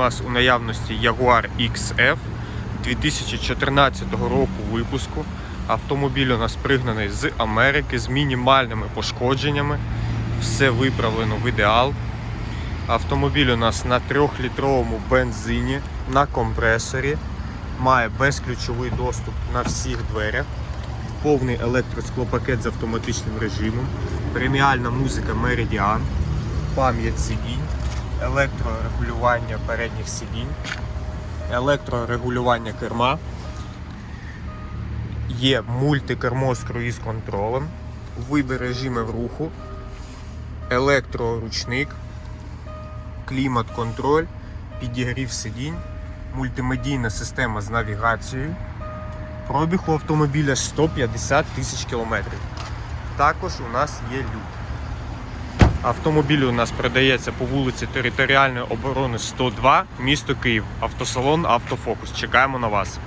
нас у наявності Jaguar XF 2014 року випуску. Автомобіль у нас пригнаний з Америки з мінімальними пошкодженнями. Все виправлено в ідеал. Автомобіль у нас на 3-літровому бензині, на компресорі, має безключовий доступ на всіх дверях, повний електросклопакет з автоматичним режимом, преміальна музика Meridian, пам'ять сидінь, електрорегулювання передніх сидінь, електрорегулювання керма, є мультикермо з круїз-контролем, вибір режимів руху, електроручник, клімат-контроль, підігрів сидінь, мультимедійна система з навігацією. Пробіг у автомобіля 150 тисяч кілометрів. Також у нас є люк. Автомобіль у нас продається по вулиці Територіальної оборони 102, місто Київ. Автосалон Автофокус. Чекаємо на вас.